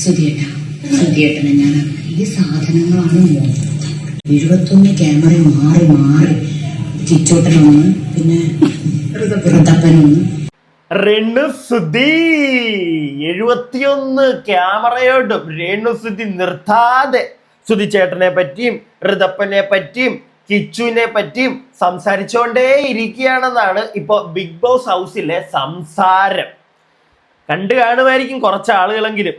സുധിയേട്ട സുധിയേട്ടനെ ഞാൻ ഈ സാധനങ്ങളാണ് എഴുപത്തൊന്ന് ക്യാമറ മാറി മാറി ചിച്ചോട്ടനൊന്ന് പിന്നെ വൃതപ്പനൊന്ന് രേണുസുതി എഴുപത്തിയൊന്ന് ക്യാമറയോടും രേണുസുതി നിർത്താതെ സുധി ചേട്ടനെ പറ്റിയും ഋതപ്പനെ പറ്റിയും കിച്ചുവിനെ പറ്റിയും സംസാരിച്ചുകൊണ്ടേ ഇരിക്കുകയാണെന്നാണ് ഇപ്പൊ ബിഗ് ബോസ് ഹൗസിലെ സംസാരം. കണ്ടു കാണുമായിരിക്കും കുറച്ച് ആളുകളെങ്കിലും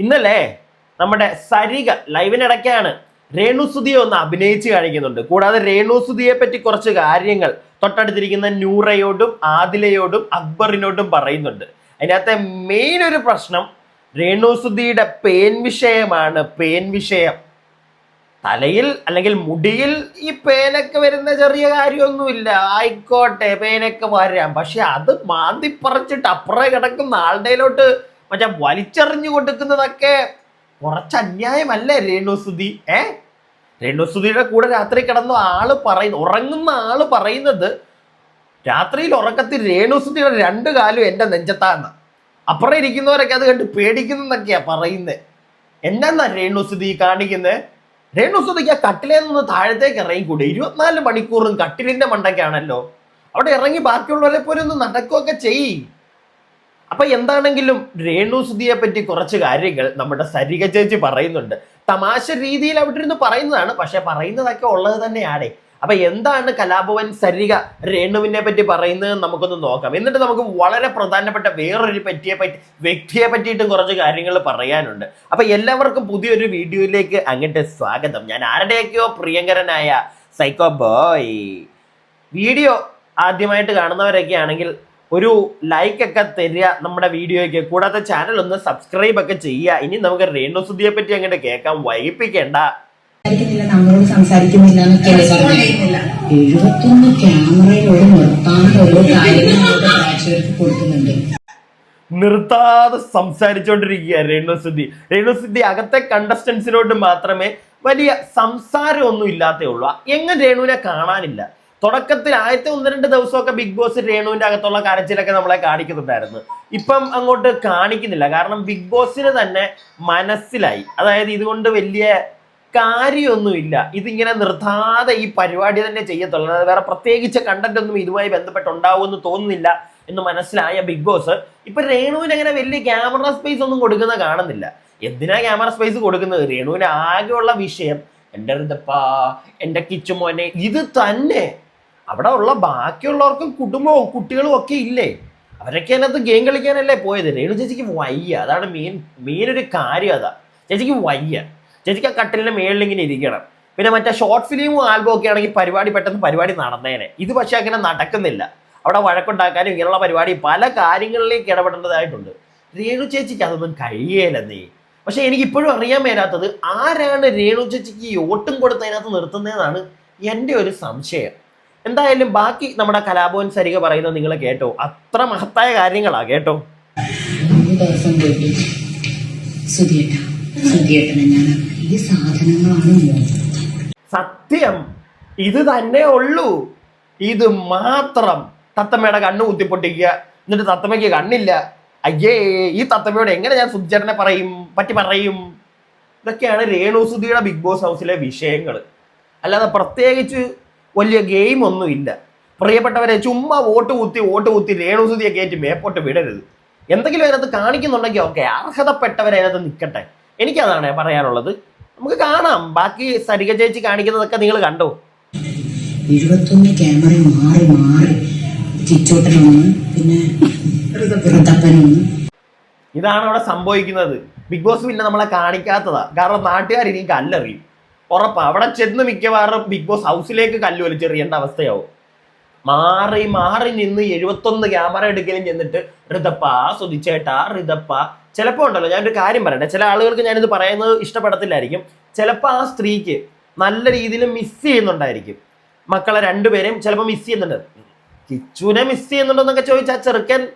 ഇന്നലെ നമ്മുടെ സരിക ലൈവിനിടയ്ക്കാണ് രേണുസുതിയെ ഒന്ന് അഭിനയിച്ച് കാണിക്കുന്നുണ്ട്. കൂടാതെ രേണുസുതിയെ പറ്റി കുറച്ച് കാര്യങ്ങൾ തൊട്ടടുത്തിരിക്കുന്ന നൂറയോടും ആദിലയോടും അക്ബറിനോടും പറയുന്നുണ്ട്. അതിനകത്തെ മെയിൻ ഒരു പ്രശ്നം രേണുസുതിയുടെ പേൻ വിഷയമാണ്. പേൻ വിഷയം. തലയിൽ അല്ലെങ്കിൽ മുടിയിൽ ഈ പേനൊക്കെ വരുന്ന ചെറിയ കാര്യമൊന്നുമില്ല. ആയിക്കോട്ടെ പേനൊക്കെ വരാം. പക്ഷെ അത് മാന്തി പറിച്ചിട്ട് അപ്പുറം കിടക്കുന്ന ആളുടെയിലോട്ട് മറ്റേ വലിച്ചെറിഞ്ഞു കൊടുക്കുന്നതൊക്കെ കുറച്ച് അന്യായമല്ലേ രേണുസുതി ഏ? രേണുസുതിയുടെ കൂടെ രാത്രി കിടന്ന ആൾ പറയുന്നു ഉറങ്ങുന്ന ആൾ പറയുന്നത് രാത്രിയിൽ ഉറക്കത്തിൽ രേണുസുതിയുടെ രണ്ട് കാലും എന്റെ നെഞ്ചത്താണ് അപ്പുറം ഇരിക്കുന്നവരൊക്കെ അത് കണ്ട് പേടിക്കുന്നതൊക്കെയാ പറയുന്നത് എന്താന്നാ രേണുസുതി കാണിക്കുന്നത് രേണുസുതിക്ക് ആ കട്ടിലേ നിന്ന് താഴത്തേക്ക് ഇറങ്ങിക്കൂടെ? ഇരുപത്തിനാല് മണിക്കൂറും കട്ടിലിന്റെ മണ്ടയ്ക്കാണല്ലോ. അവിടെ ഇറങ്ങി ബാക്കിയുള്ളവരെ പോലെ ഒന്ന് നടക്കുകയൊക്കെ ചെയ്യ്. അപ്പൊ എന്താണെങ്കിലും രേണു സുധിയെ പറ്റി കുറച്ച് കാര്യങ്ങൾ നമ്മുടെ സരിക ചേച്ചി പറയുന്നുണ്ട്. തമാശ രീതിയിൽ അവിടെ ഇരുന്ന് പറയുന്നതാണ് പക്ഷെ പറയുന്നതൊക്കെ ഉള്ളത് തന്നെയാണ്. അപ്പൊ എന്താണ് കലാഭവൻ സരിക രേണുവിനെ പറ്റി പറയുന്നത് നമുക്കൊന്ന് നോക്കാം. എന്നിട്ട് നമുക്ക് വളരെ പ്രധാനപ്പെട്ട വേറൊരു പറ്റിയെ പറ്റി വ്യക്തിയെ പറ്റിയിട്ടും കുറച്ച് കാര്യങ്ങൾ പറയാനുണ്ട്. അപ്പൊ എല്ലാവർക്കും പുതിയൊരു വീഡിയോയിലേക്ക് അങ്ങോട്ട് സ്വാഗതം. ഞാൻ ആരുടെയൊക്കെയോ പ്രിയങ്കരനായ സൈക്കോ ബോയ് വീഡിയോ ആദ്യമായിട്ട് കാണുന്നവരൊക്കെ ആണെങ്കിൽ ഒരു ലൈക്ക് ഒക്കെ തരിക നമ്മുടെ വീഡിയോയ്ക്ക്. കൂടാതെ ചാനൽ ഒന്ന് സബ്സ്ക്രൈബ് ഒക്കെ ചെയ്യുക. ഇനി നമുക്ക് രേണുസുതിയെ പറ്റി അങ്ങോട്ട് കേൾക്കാൻ വൈകിപ്പിക്കേണ്ട. സംസാരിക്കുന്നില്ല നമ്മളോട് സംസാരിക്കുന്നില്ല എഴുപത്തൊന്ന് ക്യാമറയിലൂടെ നിർത്താൻ ഓരോ കാര്യങ്ങൾ നമ്മുടെ പ്രേക്ഷകർക്ക് കൊടുക്കുന്നുണ്ട്. നിർത്താതെ സംസാരിച്ചുകൊണ്ടിരിക്കുക രേണുസുദ്ധി രേണുസുദ്ധി അകത്തെ കണ്ടസ്റ്റൻസിനോട് മാത്രമേ വലിയ സംസാരമൊന്നും ഇല്ലാത്തേ ഉള്ളൂ. എങ്ങനെ രേണുവിനെ കാണാനില്ല. തുടക്കത്തിൽ ആദ്യത്തെ ഒന്ന് രണ്ട് ദിവസമൊക്കെ ബിഗ് ബോസ് രേണുവിന്റെ അകത്തുള്ള കരച്ചിലൊക്കെ നമ്മളെ കാണിക്കുന്നുണ്ടായിരുന്നു. ഇപ്പം അങ്ങോട്ട് കാണിക്കുന്നില്ല. കാരണം ബിഗ് ബോസിന് തന്നെ മനസ്സിലായി. അതായത് ഇതുകൊണ്ട് വലിയ കാര്യമൊന്നുമില്ല. ഇതിങ്ങനെ നിർത്താതെ ഈ പരിപാടി തന്നെ ചെയ്യത്തുള്ളൂ. അതായത് വേറെ പ്രത്യേകിച്ച് കണ്ടന്റ് ഒന്നും ഇതുമായി ബന്ധപ്പെട്ടുണ്ടാവുമെന്ന് തോന്നുന്നില്ല എന്ന് മനസ്സിലായ ബിഗ് ബോസ് ഇപ്പൊ രേണുവിന് അങ്ങനെ വലിയ ക്യാമറ സ്പേസ് ഒന്നും കൊടുക്കുന്ന കാണുന്നില്ല. എന്തിനാ ക്യാമറ സ്പേസ് കൊടുക്കുന്നത്? രേണുവിന് ആകെയുള്ള വിഷയം എന്റെ എന്റെ കിച്ചുമോനെ ഇത് തന്നെ അവിടെ ഉള്ള ബാക്കിയുള്ളവർക്കും കുടുംബവും കുട്ടികളും ഒക്കെ ഇല്ലേ? അവരൊക്കെ അതിനകത്ത് ഗെയിം കളിക്കാനല്ലേ പോയത്? രേണു ചേച്ചിക്ക് വയ്യ. അതാണ് മെയിൻ മെയിൻ ഒരു കാര്യം അതാ. ചേച്ചിക്ക് വയ്യ. ചേച്ചിക്ക് ആ കട്ടിലിന്റെ മേളിൽ ഇങ്ങനെ ഇരിക്കണം. പിന്നെ മറ്റേ ഷോർട്ട് ഫിലിമും ആൽബം ഒക്കെ ആണെങ്കിൽ പരിപാടി പെട്ടെന്ന് പരിപാടി നടന്നേനെ. ഇത് പക്ഷേ അങ്ങനെ നടക്കുന്നില്ല. അവിടെ വഴക്കുണ്ടാക്കാനും ഇങ്ങനെയുള്ള പരിപാടി പല കാര്യങ്ങളിലേക്ക് ഇടപെടേണ്ടതായിട്ടുണ്ട്. രേണു ചേച്ചിക്ക് അതൊന്നും നീ. പക്ഷെ എനിക്ക് ഇപ്പോഴും അറിയാൻ മേലാത്തത് ആരാണ് രേണു ചേച്ചിക്ക് ഈ ഓട്ടും കൊടുത്തതിനകത്ത് നിർത്തുന്നതെന്നാണ് എന്റെ ഒരു സംശയം. എന്തായാലും ബാക്കി നമ്മുടെ കലാഭവൻ സരിക പറയുന്നത് നിങ്ങൾ കേട്ടോ. അത്ര മഹത്തായ കാര്യങ്ങളാ കേട്ടോ. മൂന്ന് ദിവസം പോയിട്ട് സുധിയേട്ട സുധിയേട്ടനെ ഞാൻ ഈ സാധനങ്ങളാണ് സത്യം ഇത് തന്നെ ഉള്ളൂ. ഇത് മാത്രം തത്തമ്മയുടെ കണ്ണ് കുത്തിപ്പൊട്ടിക്കുക എന്നിട്ട് തത്തമ്മയ്ക്ക് കണ്ണില്ല. അയ്യേ ഈ തത്തമ്മയോട് എങ്ങനെ ഞാൻ സുധിച്ചേട്ടനെ പറയും പറ്റി പറയും? ഇതൊക്കെയാണ് രേണുസുധിയുടെ ബിഗ് ബോസ് ഹൗസിലെ വിഷയങ്ങൾ അല്ലാതെ പ്രത്യേകിച്ച് വലിയ ഗെയിം ഒന്നും ഇല്ല. പ്രിയപ്പെട്ടവരെ ചുമ്മാ വോട്ട് കുത്തി വോട്ട് കുത്തി രേണുസുതിയെ കയറ്റി മേപ്പോട്ട് വിടരുത്. എന്തെങ്കിലും അതിനകത്ത് കാണിക്കുന്നുണ്ടെങ്കിൽ ഓക്കെ അർഹതപ്പെട്ടവരെ അതിനകത്ത് നിൽക്കട്ടെ. എനിക്കതാണ് പറയാനുള്ളത്. നമുക്ക് കാണാം. ബാക്കി സരിക ചേച്ചി കാണിക്കുന്നതൊക്കെ നിങ്ങൾ കണ്ടോ? എഴുപത്തൊന്ന് ക്യാമറ മാറി മാറി ചിച്ചോട്ടനൊന്ന് പിന്നെ ഇതാണ് അവിടെ സംഭവിക്കുന്നത്. ബിഗ് ബോസ് പിന്നെ നമ്മളെ കാണിക്കാത്തതാ. കാരണം നാട്ടുകാർ ഇനി കല്ലെറിയും. ഉറപ്പാ. അവിടെ ചെന്ന് മിക്കവാറും ബിഗ് ബോസ് ഹൗസിലേക്ക് കല്ല് വലിച്ചെറിയേണ്ട അവസ്ഥയാവും. മാറി മാറി നിന്ന് എഴുപത്തൊന്ന് ക്യാമറ എടുക്കലും ചെന്നിട്ട് ഋതപ്പ സുതിച്ചേട്ടാ ഋതപ്പ ചിലപ്പോൾ ഉണ്ടല്ലോ ഞാനൊരു കാര്യം പറയട്ടെ. ചില ആളുകൾക്ക് ഞാനിത് പറയുന്നത് ഇഷ്ടപ്പെടത്തില്ലായിരിക്കും. ചിലപ്പോൾ ആ സ്ത്രീക്ക് നല്ല രീതിയിൽ മിസ് ചെയ്യുന്നുണ്ടായിരിക്കും. മക്കളെ രണ്ടുപേരെയും ചിലപ്പോൾ മിസ് ചെയ്യുന്നുണ്ട്. കിച്ചുവിനെ മിസ് ചെയ്യുന്നുണ്ടോന്നൊക്കെ ചോദിച്ചാൽ ചെറുക്കൻ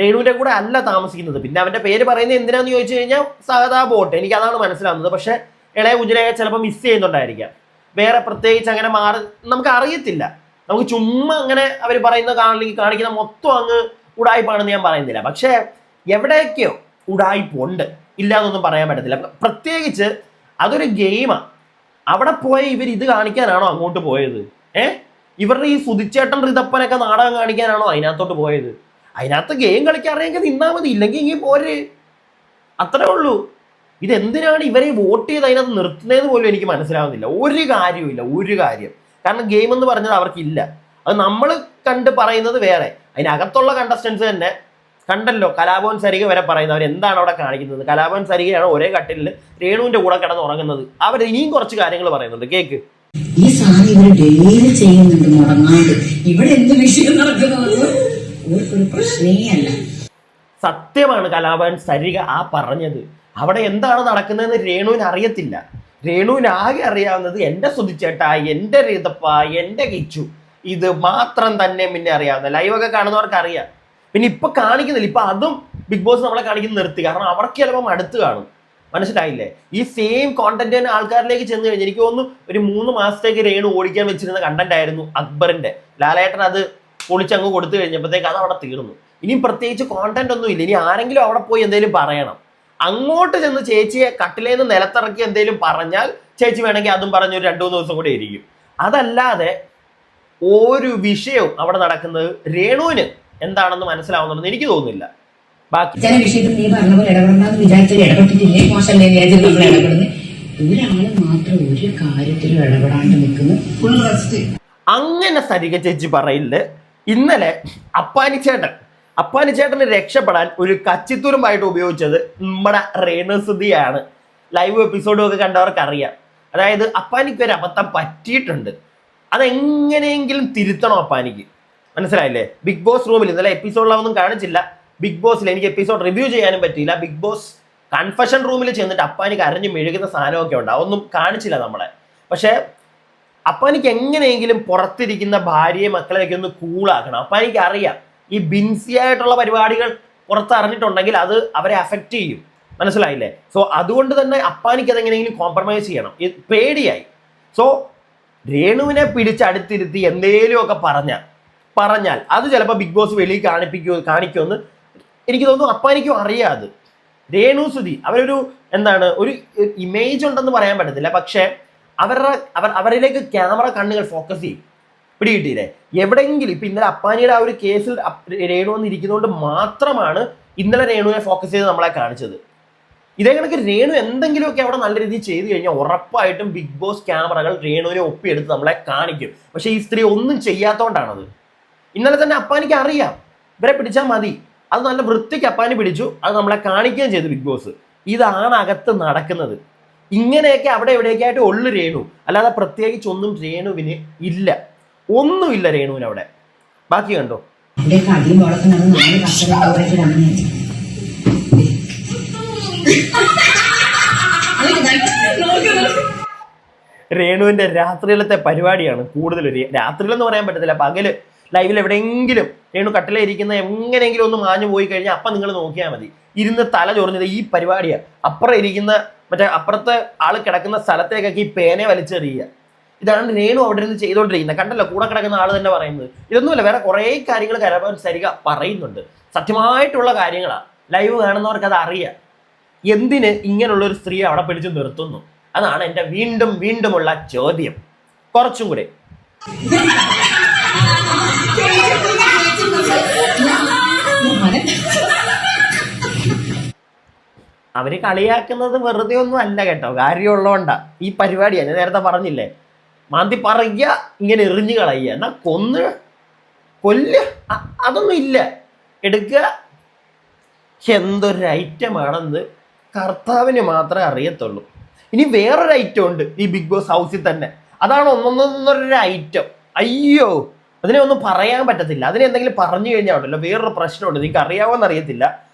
രേണുവിന്റെ കൂടെ അല്ല താമസിക്കുന്നത്. പിന്നെ അവന്റെ പേര് പറയുന്നത് എന്തിനാന്ന് ചോദിച്ചു കഴിഞ്ഞാൽ സഹതാ ബോട്ട്. എനിക്ക് അതാണ് മനസ്സിലാവുന്നത്. പക്ഷെ ഇളയ കുഞ്ഞിനെ ചിലപ്പോൾ മിസ് ചെയ്യുന്നുണ്ടായിരിക്കാം. വേറെ പ്രത്യേകിച്ച് അങ്ങനെ മാറി നമുക്ക് അറിയത്തില്ല. നമുക്ക് ചുമ്മാ അങ്ങനെ അവർ പറയുന്ന കാണില്ലെങ്കിൽ കാണിക്കുന്ന മൊത്തം അങ്ങ് ഉടായ്പാണെന്ന് ഞാൻ പറയുന്നില്ല. പക്ഷേ എവിടെയൊക്കെയോ ഉടായ്പുണ്ട്. ഇല്ലാന്നൊന്നും പറയാൻ പറ്റത്തില്ല. പ്രത്യേകിച്ച് അതൊരു ഗെയിമാണ് അവിടെ പോയ ഇവർ ഇത് കാണിക്കാനാണോ അങ്ങോട്ട് പോയത്? ഏ? ഇവരുടെ ഈ സുതിച്ചേട്ടൻ ഋതപ്പനൊക്കെ നാടകം കാണിക്കാനാണോ അതിനകത്തോട്ട് പോയത്? അതിനകത്ത് ഗെയിം കളിക്കാൻ അറിയാമെങ്കിൽ നിന്നാൽ മതി. ഇല്ലെങ്കിൽ ഇങ്ങനെ പോര്. അത്രേ ഉള്ളൂ. ഇതെന്തിനാണ് ഇവരെ വോട്ട് ചെയ്ത് അതിനകത്ത് നിർത്തുന്നത് പോലും എനിക്ക് മനസ്സിലാവുന്നില്ല. ഒരു കാര്യവുമില്ല ഒരു കാര്യം. കാരണം ഗെയിം എന്ന് പറഞ്ഞത് അവർക്കില്ല. അത് നമ്മൾ കണ്ട് പറയുന്നത് വേറെ. അതിനകത്തുള്ള കണ്ടസ്റ്റൻസ് തന്നെ കണ്ടല്ലോ കലാഭവൻ സരിക വരെ പറയുന്നത്. അവർ എന്താണ് അവിടെ കാണിക്കുന്നത്? കലാഭവൻ സരികയാണ് ഒരേ കട്ടിലിൽ രേണുവിന്റെ കൂടെ കിടന്ന് ഉറങ്ങുന്നത്. അവർ ഇനിയും കുറച്ച് കാര്യങ്ങൾ പറയുന്നുണ്ട്. കേക്ക്. ഈ സാധനം ഇവർ ഡെയിലി ചെയ്യുന്നുണ്ട് മുടങ്ങാണ്ട് ഇവിടെ എന്ത് വിഷയം നടക്കുന്നത്? ഒരു പ്രശ്നേ അല്ല. സത്യമാണ് കലാഭവൻ സരിക ആ പറഞ്ഞത്. അവിടെ എന്താണ് നടക്കുന്നതെന്ന് രേണുവിന് അറിയത്തില്ല. രേണുവിന് ആകെ അറിയാവുന്നത് എന്റെ സുതിച്ചേട്ട എന്റെ രീതപ്പ എന്റെ കിച്ചു. ഇത് മാത്രം തന്നെ പിന്നെ അറിയാവുന്ന ലൈവൊക്കെ കാണുന്നവർക്ക് അറിയാം. പിന്നെ ഇപ്പൊ കാണിക്കുന്നില്ല. ഇപ്പൊ അതും ബിഗ് ബോസ് നമ്മളെ കാണിക്കുന്ന നിർത്തി. കാരണം അവർക്ക് ചിലപ്പം അടുത്ത് കാണും. മനസ്സിലായില്ലേ? ഈ സെയിം കോണ്ടന്റ് തന്നെ ആൾക്കാരിലേക്ക് ചെന്ന് കഴിഞ്ഞാൽ എനിക്ക് തോന്നുന്നു ഒരു മൂന്ന് മാസത്തേക്ക് രേണു ഓടിക്കാൻ വെച്ചിരുന്ന കണ്ടന്റ് ആയിരുന്നു അക്ബറിന്റെ ലാലേട്ടൻ അത് പൊളിച്ചങ്ങ് കൊടുത്തു കഴിഞ്ഞപ്പോഴത്തേക്ക് അത് അവിടെ തീർന്നു. ഇനിയും പ്രത്യേകിച്ച് കോണ്ടന്റ് ഒന്നും ഇല്ല ഇനി ആരെങ്കിലും അവിടെ പോയി എന്തെങ്കിലും പറയണം. അങ്ങോട്ട് ചെന്ന് ചേച്ചിയെ കട്ടിലേന്ന് നിലത്തിറക്കി എന്തെങ്കിലും പറഞ്ഞാൽ ചേച്ചി വേണമെങ്കിൽ അതും പറഞ്ഞ് ഒരു രണ്ടു മൂന്ന് ദിവസം കൂടെ ഇരിക്കും. അതല്ലാതെ ഒരു വിഷയവും അവിടെ നടക്കുന്നത് രേണുവിന് എന്താണെന്ന് മനസ്സിലാവുന്നുണ്ടെന്ന് എനിക്ക് തോന്നുന്നില്ല. ബാക്കി ചില വിഷയത്തിൽ നീ പറഞ്ഞ പോലെ ഇടപെടണമെന്ന് വിചാരിച്ചാൽ ഇടപെട്ടിട്ടില്ലേ? മോശമല്ലേ വിചാരിച്ചിട്ട് നമ്മൾ ഇടപെടുന്നത്? ഒരാൾ മാത്രം ഒരു കാര്യത്തിലും ഇടപെടാണ്ട് നിൽക്കുന്നു. Full rest. അങ്ങനെ സരിക ചേച്ചി പറയില്ല ഇന്നലെ അപ്പാനിച്ചേട്ടൻ അപ്പാനിച്ചേട്ടന് രക്ഷപ്പെടാൻ ഒരു കച്ചിത്തൂരുമായിട്ട് ഉപയോഗിച്ചത് നമ്മുടെ രേണുസുതിയാണ് ലൈവ് എപ്പിസോഡും ഒക്കെ കണ്ടവർക്ക് അറിയാം അതായത് അപ്പാനിക്ക് ഒരു അബദ്ധം പറ്റിയിട്ടുണ്ട്. അതെങ്ങനെയെങ്കിലും തിരുത്തണം അപ്പാനിക്ക്. മനസ്സിലായില്ലേ? ബിഗ് ബോസ് റൂമിൽ ഇന്നലെ എപ്പിസോഡിലൊന്നും കാണിച്ചില്ല. ബിഗ് ബോസിൽ എനിക്ക് എപ്പിസോഡ് റിവ്യൂ ചെയ്യാനും പറ്റിയില്ല. ബിഗ് ബോസ് കൺഫഷൻ റൂമിൽ ചെന്നിട്ട് അപ്പാനിക്ക് അരഞ്ഞു മെഴുകുന്ന സാധനമൊക്കെ ഉണ്ട്. അതൊന്നും കാണിച്ചില്ല നമ്മളെ. പക്ഷേ അപ്പാനിക്ക് എങ്ങനെയെങ്കിലും പുറത്തിരിക്കുന്ന ഭാര്യയെ മക്കളെയൊക്കെ ഒന്ന് കൂളാക്കണം അപ്പാനിക്ക് അറിയാം. ഈ ബിൻസി ആയിട്ടുള്ള പരിപാടികൾ പുറത്ത് അറിഞ്ഞിട്ടുണ്ടെങ്കിൽ അത് അവരെ അഫക്റ്റ് ചെയ്യും. മനസ്സിലായില്ലേ? സോ അതുകൊണ്ട് തന്നെ അപ്പാനിക്ക് അതെങ്ങനെയെങ്കിലും കോംപ്രമൈസ് ചെയ്യണം. പേടിയായി. സോ രേണുവിനെ പിടിച്ചടുത്തിരുത്തി എന്തേലുമൊക്കെ പറഞ്ഞ പറഞ്ഞാൽ അത് ചിലപ്പോൾ ബിഗ് ബോസ് വെളിയിൽ കാണിപ്പിക്കുമോ കാണിക്കുമെന്ന് എനിക്ക് തോന്നുന്നു അപ്പാനിക്കും അറിയാതെ. രേണു സുധി അവരൊരു എന്താണ് ഒരു ഇമേജ് ഉണ്ടെന്ന് പറയാൻ പറ്റത്തില്ല. പക്ഷേ അവരുടെ അവർ അവരിലേക്ക് ക്യാമറ കണ്ണുകൾ ഫോക്കസ് ചെയ്യും. പിടികിട്ടിയില്ലേ? എവിടെയെങ്കിലും ഇപ്പൊ ഇന്നലെ അപ്പാനിയുടെ ആ ഒരു കേസിൽ രേണു വന്നിരിക്കുന്നതുകൊണ്ട് മാത്രമാണ് ഇന്നലെ രേണുവിനെ ഫോക്കസ് ചെയ്ത് നമ്മളെ കാണിച്ചത്. ഇതേ കണക്ക് രേണു എന്തെങ്കിലുമൊക്കെ അവിടെ നല്ല രീതിയിൽ ചെയ്തു കഴിഞ്ഞാൽ ഉറപ്പായിട്ടും ബിഗ് ബോസ് ക്യാമറകൾ രേണുവിനെ ഒപ്പിയെടുത്ത് നമ്മളെ കാണിക്കും. പക്ഷെ ഈ സ്ത്രീ ഒന്നും ചെയ്യാത്തോണ്ടാണത്. ഇന്നലെ തന്നെ അപ്പാനിക്ക് അറിയാം. ഇവരെ പിടിച്ചാൽ മതി. അത് നല്ല വൃത്തിക്ക് അപ്പാനി പിടിച്ചു. അത് നമ്മളെ കാണിക്കുകയും ചെയ്തു ബിഗ് ബോസ് ഇതാണ് അകത്ത് നടക്കുന്നത്. ഇങ്ങനെയൊക്കെ അവിടെ എവിടെയൊക്കെ ആയിട്ട് ഉള്ളു രേണു. അല്ലാതെ പ്രത്യേകിച്ച് ഒന്നും രേണുവിന് ഇല്ല. ഒന്നുമില്ല രേണുവിന് അവിടെ. ബാക്കി കണ്ടോ? രേണുവിന്റെ രാത്രിയിലത്തെ പരിപാടിയാണ് കൂടുതൽ രാത്രിയിലെന്ന് പറയാൻ പറ്റത്തില്ല. പകൽ ലൈവിൽ എവിടെയെങ്കിലും രേണു കട്ടിലെ ഇരിക്കുന്ന എങ്ങനെയെങ്കിലും ഒന്ന് മാഞ്ഞു പോയി കഴിഞ്ഞാൽ അപ്പം നിങ്ങൾ നോക്കിയാൽ മതി. ഇരുന്ന് തല ചൊറിഞ്ഞത് ഈ പരിപാടിയാണ് അപ്പുറം ഇരിക്കുന്ന മറ്റേ അപ്പുറത്തെ ആൾ കിടക്കുന്ന സ്ഥലത്തേക്കൊക്കെ ഈ പേനെ വലിച്ചെറിയുക. ഇതാണ് രേണു അവിടെ നിന്ന് ചെയ്തുകൊണ്ടിരിക്കുന്നത് കണ്ടല്ലോ കൂടെ കിടക്കുന്ന ആൾ തന്നെ പറയുന്നത്. ഇതൊന്നുമില്ല വേറെ കുറേ കാര്യങ്ങൾ കരഭവൻ സരിക പറയുന്നുണ്ട്. സത്യമായിട്ടുള്ള കാര്യങ്ങളാണ് ലൈവ് കാണുന്നവർക്ക് അത് അറിയാം. എന്തിന് ഇങ്ങനെയുള്ള ഒരു സ്ത്രീയെ അവിടെ പിടിച്ചു നിർത്തുന്നു? അതാണ് എന്റെ വീണ്ടും വീണ്ടുമുള്ള ചോദ്യം. കുറച്ചും കൂടെ. അവർ കളിയാക്കുന്നത് വെറുതെ ഒന്നും അല്ല കേട്ടോ. കാര്യമുള്ളതുകൊണ്ടാ. ഈ പരിപാടിയാണ് ഞാൻ നേരത്തെ പറഞ്ഞില്ലേ? മാന്തി പറയുക ഇങ്ങനെ എറിഞ്ഞു കളയുക എന്നാ കൊന്ന് കൊല്ല അതൊന്നും ഇല്ല. എടുക്കുക എന്തൊരു ഐറ്റമാണെന്ന് കർത്താവിന് മാത്രമേ അറിയത്തുള്ളൂ. ഇനി വേറൊരു ഐറ്റം ഉണ്ട് ഈ ബിഗ് ബോസ് ഹൗസിൽ തന്നെ. അതാണ് ഒന്നൊന്നൊന്നൊരു ഐറ്റം അയ്യോ അതിനെ ഒന്നും പറയാൻ പറ്റത്തില്ല. അതിനെ എന്തെങ്കിലും പറഞ്ഞു കഴിഞ്ഞാൽ ഉണ്ടല്ലോ. വേറൊരു പ്രശ്നമുണ്ട്. നിങ്ങൾക്ക് അറിയാവോന്ന് അറിയത്തില്ല.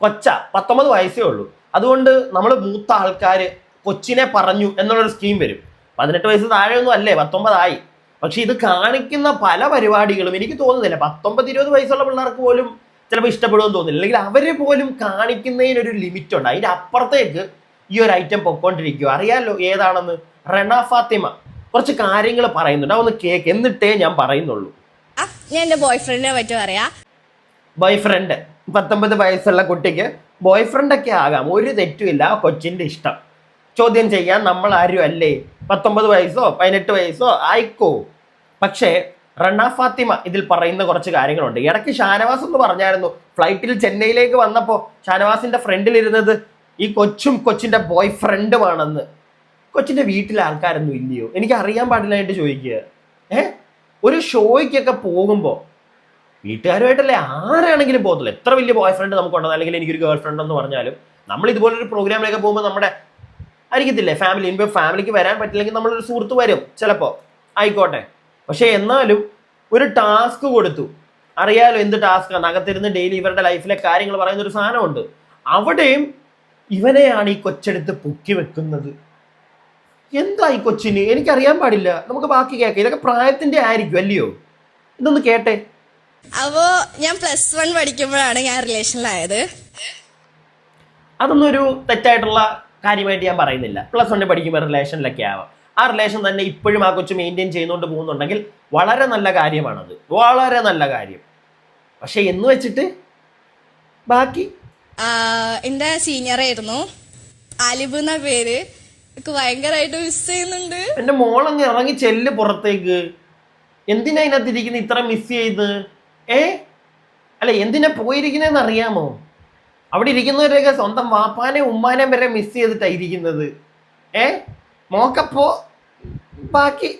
കൊച്ച പത്തൊമ്പത് വയസ്സേ ഉള്ളൂ. അതുകൊണ്ട് നമ്മൾ മൂത്ത ആൾക്കാർ കൊച്ചിനെ പറഞ്ഞു എന്നുള്ളൊരു സ്കീം വരും. പതിനെട്ട് വയസ്സ് താഴെയൊന്നും അല്ലേ? പത്തൊമ്പതായി. പക്ഷെ ഇത് കാണിക്കുന്ന പല പരിപാടികളും എനിക്ക് തോന്നുന്നില്ല. പത്തൊമ്പത് ഇരുപത് വയസ്സുള്ള പിള്ളേർക്ക് പോലും ചിലപ്പോൾ ഇഷ്ടപ്പെടുമെന്ന് തോന്നില്ല അല്ലെങ്കിൽ അവർ പോലും കാണിക്കുന്നതിനൊരു ലിമിറ്റ് ഉണ്ട് അതിന്റെ അപ്പുറത്തേക്ക് ഈ ഒരു ഐറ്റം പൊക്കോണ്ടിരിക്കുക അറിയാലോ ഏതാണെന്ന്? റണ ഫാത്തിമ. കുറച്ച് കാര്യങ്ങൾ പറയുന്നുണ്ട്. അതൊന്ന് കേക്ക്. എന്നിട്ടേ ഞാൻ പറയുന്നുള്ളൂ. ഞാൻ എന്റെ ബോയ് ഫ്രണ്ടിനെ പറ്റി പറയാ. ബോയ് ഫ്രണ്ട് പത്തൊമ്പത് വയസ്സുള്ള കുട്ടിക്ക് ബോയ് ഫ്രണ്ട് ഒക്കെ ആകാം. ഒരു തെറ്റുമില്ല. കൊച്ചിന്റെ ഇഷ്ടം. ചോദ്യം ചെയ്യാൻ നമ്മൾ ആരും അല്ലേ പത്തൊമ്പത് വയസ്സോ പതിനെട്ട് വയസ്സോ ആയിക്കോ. പക്ഷേ റണ്ണ ഫാത്തിമ ഇതിൽ പറയുന്ന കുറച്ച് കാര്യങ്ങളുണ്ട്. ഇടയ്ക്ക് ഷാനവാസ് എന്ന് പറഞ്ഞായിരുന്നു ഫ്ലൈറ്റിൽ ചെന്നൈയിലേക്ക് വന്നപ്പോൾ ഷാനവാസിന്റെ ഫ്രണ്ടിൽ ഇരുന്നത് ഈ കൊച്ചും കൊച്ചിന്റെ ബോയ് ഫ്രണ്ടുമാണെന്ന് കൊച്ചിന്റെ വീട്ടിൽ ആൾക്കാരൊന്നും ഇല്ലയോ? എനിക്ക് അറിയാൻ പാടില്ലായിട്ട് ചോദിക്കുക. ഏ? ഒരു ഷോയ്ക്കൊക്കെ പോകുമ്പോൾ വീട്ടുകാരുമായിട്ടല്ലേ ആരാണെങ്കിലും പോകത്തില്ല എത്ര വലിയ ബോയ് ഫ്രണ്ട് നമുക്കുണ്ടോ അല്ലെങ്കിൽ എനിക്കൊരു ഗേൾ ഫ്രണ്ട് എന്ന് പറഞ്ഞാലും നമ്മൾ ഇതുപോലൊരു പ്രോഗ്രാമിലൊക്കെ പോകുമ്പോൾ നമ്മുടെ ആയിരിക്കത്തില്ലേ? ഫാമിലി ഇനിയിപ്പോൾ ഫാമിലിക്ക് വരാൻ പറ്റില്ലെങ്കിൽ നമ്മളൊരു സുഹൃത്ത് വരും ചിലപ്പോൾ ആയിക്കോട്ടെ. പക്ഷേ എന്നാലും ഒരു ടാസ്ക് കൊടുത്തു. അറിയാലോ എന്ത് ടാസ്ക്കാണ് അകത്തിരുന്ന് ഡെയിലി ഇവരുടെ ലൈഫിലെ കാര്യങ്ങൾ പറയുന്ന ഒരു സാധനമുണ്ട്. അവിടെയും ഇവനെയാണ് ഈ കൊച്ചെടുത്ത് പൊക്കി വെക്കുന്നത്. എന്താ ഈ കൊച്ചിന്? എനിക്കറിയാൻ പാടില്ല. നമുക്ക് ബാക്കി കേൾക്കാം. ഇതൊക്കെ പ്രായത്തിന്റെ ആയിരിക്കും അല്ലയോ? ഇതൊന്ന് കേട്ടെ. അപ്പോ ഞാൻ പ്ലസ് വൺ പഠിക്കുമ്പോഴാണ് ഞാൻ റിലേഷനിലായത് അതൊന്നും ഒരു തെറ്റായിട്ടുള്ള കാര്യമായിട്ട് ഞാൻ പറയുന്നില്ല. പ്ലസ് വണ്ണിൽ പഠിക്കുമ്പോൾ റിലേഷനിലൊക്കെ ആവാം. ആ റിലേഷൻ തന്നെ ഇപ്പോഴും ആ കൊച്ചു മെയിന്റെയിൻ ചെയ്യുന്നുണ്ട് പോകുന്നുണ്ടെങ്കിൽ വളരെ നല്ല കാര്യമാണത്. വളരെ നല്ല കാര്യം. പക്ഷെ എന്ന് വെച്ചിട്ട് ബാക്കി? എന്റെ സീനിയർ ആയിരുന്നു. അലിബ് എന്ന പേര്. ഭയങ്കരമായിട്ട് മിസ് ചെയ്യുന്നുണ്ട്. എന്റെ മോളങ്ങ് ഇറങ്ങി ചെല്ല് പുറത്തേക്ക്. എന്തിനാ ഇതിനകത്ത് ഇരിക്കുന്നത് ഇത്ര മിസ് ചെയ്ത്? ഏ? അല്ല എന്തിനാ പോയിരിക്കുന്നതെന്ന് അറിയാമോ? അവിടെ ഇരിക്കുന്നവരൊക്കെ സ്വന്തം വാപ്പാനെ ഉമ്മാനെ വരെ മിസ് ചെയ്തിട്ടാണ് ഇരിക്കുന്നത്. ഏ? മോക്കപ്പോ ബാക്കി.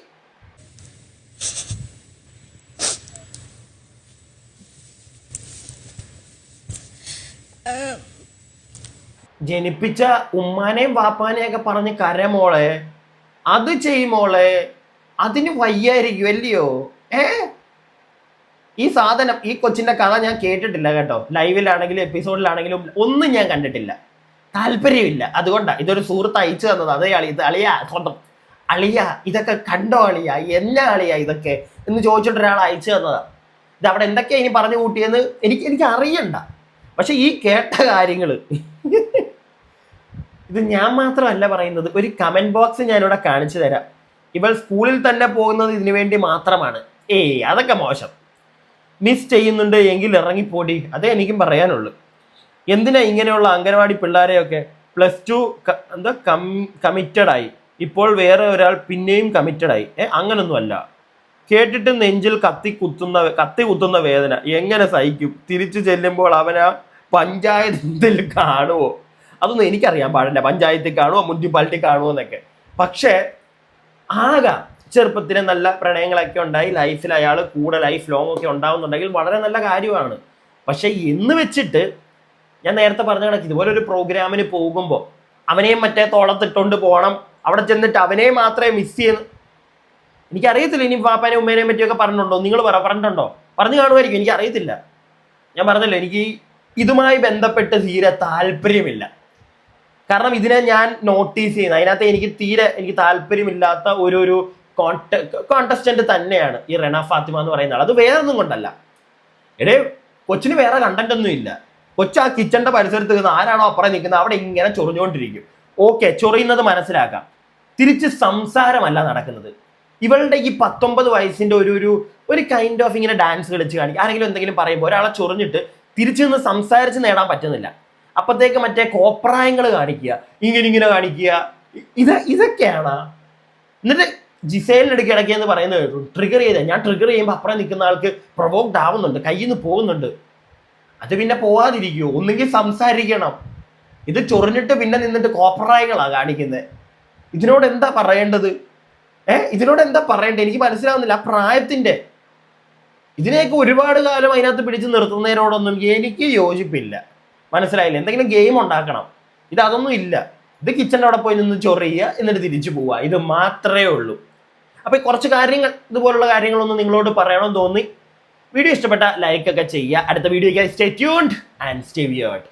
ജനിപ്പിച്ച ഉമ്മാനെയും വാപ്പാനെയും ഒക്കെ പറഞ്ഞ് കരമോളെ അത് ചെയ്യുമോളെ അതിന് വയ്യായിരിക്കും അല്ലയോ ഏ? ഈ സാധനം ഈ കൊച്ചിന്റെ കഥ ഞാൻ കേട്ടിട്ടില്ല കേട്ടോ. ലൈവിലാണെങ്കിലും എപ്പിസോഡിലാണെങ്കിലും ഒന്നും ഞാൻ കണ്ടിട്ടില്ല. താല്പര്യമില്ല. അതുകൊണ്ടാണ് ഇതൊരു സുഹൃത്ത് അയച്ചു തന്നത്. അതേ അളി ഇത് അളിയ സ്വന്തം. അളിയ ഇതൊക്കെ കണ്ടോ അളിയ? എന്നാ അളിയ ഇതൊക്കെ? എന്ന് ചോദിച്ചിട്ട് ഒരാൾ അയച്ചു തന്നതാ. ഇത് അവിടെ എന്തൊക്കെയാ ഇനി പറഞ്ഞു കൂട്ടിയെന്ന് എനിക്ക് എനിക്ക് അറിയണ്ട. പക്ഷെ ഈ കേട്ട കാര്യങ്ങൾ ഇത് ഞാൻ മാത്രമല്ല പറയുന്നത്. ഒരു കമന്റ് ബോക്സ് ഞാനിവിടെ കാണിച്ചു തരാം. ഇവൾ സ്കൂളിൽ തന്നെ പോകുന്നത് ഇതിനു വേണ്ടി മാത്രമാണ്. ഏയ് അതൊക്കെ മോശം. മിസ് ചെയ്യുന്നുണ്ട് എങ്കിൽ ഇറങ്ങിപ്പോടി. അതേ എനിക്കും പറയാനുള്ളൂ. എന്തിനാ ഇങ്ങനെയുള്ള അംഗനവാടി പിള്ളേരെയൊക്കെ പ്ലസ് ടു എന്താ കം കമ്മിറ്റഡ് ആയി. ഇപ്പോൾ വേറെ ഒരാൾ പിന്നെയും കമ്മിറ്റഡ് ആയി. ഏ അങ്ങനൊന്നും അല്ല. കേട്ടിട്ട് നെഞ്ചിൽ കത്തി കുത്തുന്ന കത്തി കുത്തുന്ന വേദന. എങ്ങനെ സഹിക്കും? തിരിച്ചു ചെല്ലുമ്പോൾ അവനാ പഞ്ചായത്തിൽ കാണുമോ അതൊന്നും എനിക്കറിയാൻ പാടില്ല. പഞ്ചായത്തിൽ കാണുമോ മുനിസിപ്പാലിറ്റി കാണുമോ എന്നൊക്കെ. പക്ഷേ ആകാം ചെറുപ്പത്തിന് നല്ല പ്രണയങ്ങളൊക്കെ ഉണ്ടായി ലൈഫിൽ അയാൾ കൂടെ ലൈഫ് ലോങ് ഒക്കെ ഉണ്ടാവുന്നുണ്ടെങ്കിൽ വളരെ നല്ല കാര്യമാണ്. പക്ഷെ എന്ന് വെച്ചിട്ട് ഞാൻ നേരത്തെ പറഞ്ഞ കണക്ക് ഇതുപോലെ ഒരു പ്രോഗ്രാമിന് പോകുമ്പോൾ അവനെയും മറ്റേ തോളത്തിട്ടുകൊണ്ട് പോകണം അവിടെ ചെന്നിട്ട് അവനെ മാത്രമേ മിസ് ചെയ്യുന്ന എനിക്കറിയത്തില്ല ഇനി പാപ്പാനെ ഉമ്മേനെയും പറ്റിയൊക്കെ പറഞ്ഞിട്ടുണ്ടോ? നിങ്ങൾ പറ പറഞ്ഞിട്ടുണ്ടോ? പറഞ്ഞു കാണുമായിരിക്കും എനിക്ക് അറിയത്തില്ല ഞാൻ പറഞ്ഞല്ലോ എനിക്ക് ഇതുമായി ബന്ധപ്പെട്ട് തീരെ താല്പര്യമില്ല. കാരണം ഇതിനെ ഞാൻ നോട്ടീസ് ചെയ്യുന്നത് അതിനകത്ത് എനിക്ക് തീരെ എനിക്ക് താല്പര്യമില്ലാത്ത ഒരു ഒരു കോണ്ടസ്റ്റന്റ് തന്നെയാണ് ഈ റെന ഫാത്തിമ എന്ന് പറയുന്ന ആൾ അത് വേറെ ഒന്നും കൊണ്ടല്ല. എടേ കൊച്ചിന് വേറെ കണ്ടന്റ് ഒന്നും ഇല്ല. കൊച്ചു ആ കിച്ചന്റെ പരിസരത്ത് നിന്ന് ആരാണോ അപ്പുറം നിൽക്കുന്നത് അവിടെ ഇങ്ങനെ ചൊറിഞ്ഞുകൊണ്ടിരിക്കും ഓക്കെ ചൊറിയുന്നത് മനസ്സിലാക്കാം. തിരിച്ച് സംസാരമല്ല നടക്കുന്നത്. ഇവളുടെ ഈ പത്തൊമ്പത് വയസ്സിന്റെ ഒരു ഒരു ഒരു കൈൻഡ് ഓഫ് ഇങ്ങനെ ഡാൻസ് കളിച്ച് കാണിക്കും. ആരെങ്കിലും എന്തെങ്കിലും പറയുമ്പോൾ ഒരാളെ ചൊറിഞ്ഞിട്ട് തിരിച്ചു നിന്ന് സംസാരിച്ച് നേടാൻ പറ്റുന്നില്ല. അപ്പത്തേക്ക് മറ്റേ കോപ്രായങ്ങൾ കാണിക്കുക ഇങ്ങനെ ഇങ്ങനെ കാണിക്കുക. ഇത് ഇതൊക്കെയാണ്. എന്നിട്ട് ജിസേലിന് ഇടയ്ക്ക് എന്ന് പറയുന്നത് കേട്ടു. ട്രിഗർ ചെയ്ത. ഞാൻ ട്രിഗർ ചെയ്യുമ്പോൾ അപ്പുറം നിൽക്കുന്ന ആൾക്ക് പ്രൊവോക്ഡ് ആവുന്നുണ്ട്. കയ്യിൽ നിന്ന് പോകുന്നുണ്ട്. അത് പിന്നെ പോവാതിരിക്കുമോ ഒന്നുകിൽ സംസാരിക്കണം. ഇത് ചൊറിഞ്ഞിട്ട് പിന്നെ നിന്നിട്ട് കോപ്രായങ്ങളാ കാണിക്കുന്നത് ഇതിനോട് എന്താ പറയേണ്ടത്? ഏ? ഇതിനോട് എന്താ പറയേണ്ടത്? എനിക്ക് മനസ്സിലാവുന്നില്ല. ആ പ്രായത്തിന്റെ. ഇതിനെയൊക്കെ ഒരുപാട് കാലം അതിനകത്ത് പിടിച്ച് നിർത്തുന്നതിനോടൊന്നും എനിക്ക് യോജിപ്പില്ല. മനസ്സിലായില്ല? എന്തെങ്കിലും ഗെയിം ഉണ്ടാക്കണം. ഇത് അതൊന്നും ഇല്ല. ഇത് കിച്ചന്റെ അവിടെ പോയി നിന്ന് ചൊറിയുക എന്നിട്ട് തിരിച്ചു പോവുക. ഇത് മാത്രമേ ഉള്ളൂ. അപ്പൊ കുറച്ച് കാര്യങ്ങൾ ഇതുപോലുള്ള കാര്യങ്ങളൊന്നും നിങ്ങളോട് പറയണമെന്ന് തോന്നി. വീഡിയോ ഇഷ്ടപ്പെട്ട ലൈക്ക് ഒക്കെ ചെയ്യുക. അടുത്ത വീഡിയോയ്ക്ക് stay tuned and stay weird